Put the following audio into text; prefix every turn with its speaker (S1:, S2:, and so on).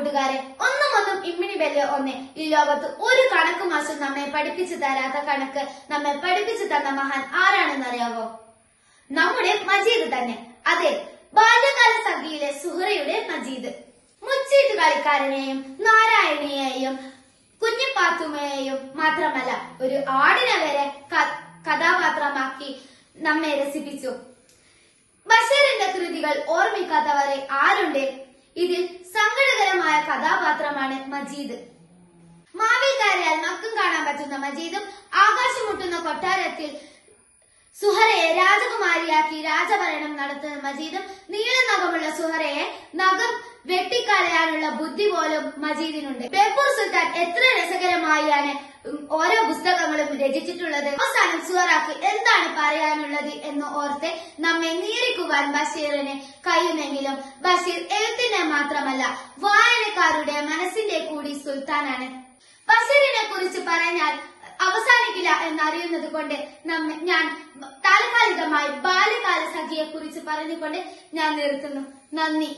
S1: കൂട്ടുകാരെ ഒന്നും ഒന്നും ഇമ്മിണി ബെല്ല് ഒന്ന് ഈ ലോകത്ത് ഒരു കണക്ക് മാസം നമ്മെ പഠിപ്പിച്ചു തരാത്ത കണക്ക് നമ്മെ പഠിപ്പിച്ചു തന്ന മഹാൻ ആരാണെന്ന് അറിയാവോ നമ്മുടെ മജീദ് തന്നെ. അതെ ബാല്യകാല സഖിയിലെ സുഹറയുടെ മജീദ്. മുച്ചീട്ട് കളിക്കാരനെയും നാരായണിയെയും കുഞ്ഞിപ്പാത്തുമ്മയെയും മാത്രമല്ല ഒരു ആടിനെ വരെ കഥാപാത്രമാക്കി നമ്മെ രസിപ്പിച്ചു. ബഷീറിന്റെ കൃതികൾ ഓർമ്മിക്കാത്തവരെ ആരുണ്ട്? ഇതിൽ കഥാപാത്രമാണ് മജീദ്. മാവിൽ കയറിയാൽ മക്കും കാണാൻ പറ്റുന്ന മജീദും ആകാശം മുട്ടുന്ന കൊട്ടാരത്തിൽ സുഹറയെ രാജകുമാരിയാക്കി രാജഭരണം നടത്തുന്ന മജീദും നീള നഖമുള്ള സുഹറയെ നഖം വെട്ടിക്കളയാനുള്ള ബുദ്ധി പോലും മജീദിനുണ്ട്. ബേപ്പൂർ സുൽത്താൻ എത്ര രസകരമായാണ് ഓരോ പുസ്തകങ്ങളും രചിച്ചിട്ടുള്ളത്. അവസാനം സുഹറാക്ക് എന്താണ് പറയാനുള്ളത് എന്ന് ഓർത്ത് നമ്മെ നീറിക്കുവാൻ ബഷീറിന് കഴിയുമെങ്കിലും ബഷീർ എഴുത്തിനെ മാത്രമല്ല കൂടി സുൽത്താനാണ് ബഷീറിനെ കുറിച്ച് പറഞ്ഞാൽ അവസാനിക്കില്ല എന്നറിയുന്നത് കൊണ്ട് ഞാൻ താൽക്കാലികമായി ബാല്യകാല സഖിയെ കുറിച്ച് പറഞ്ഞുകൊണ്ട് ഞാൻ നിർത്തുന്നു. നന്ദി.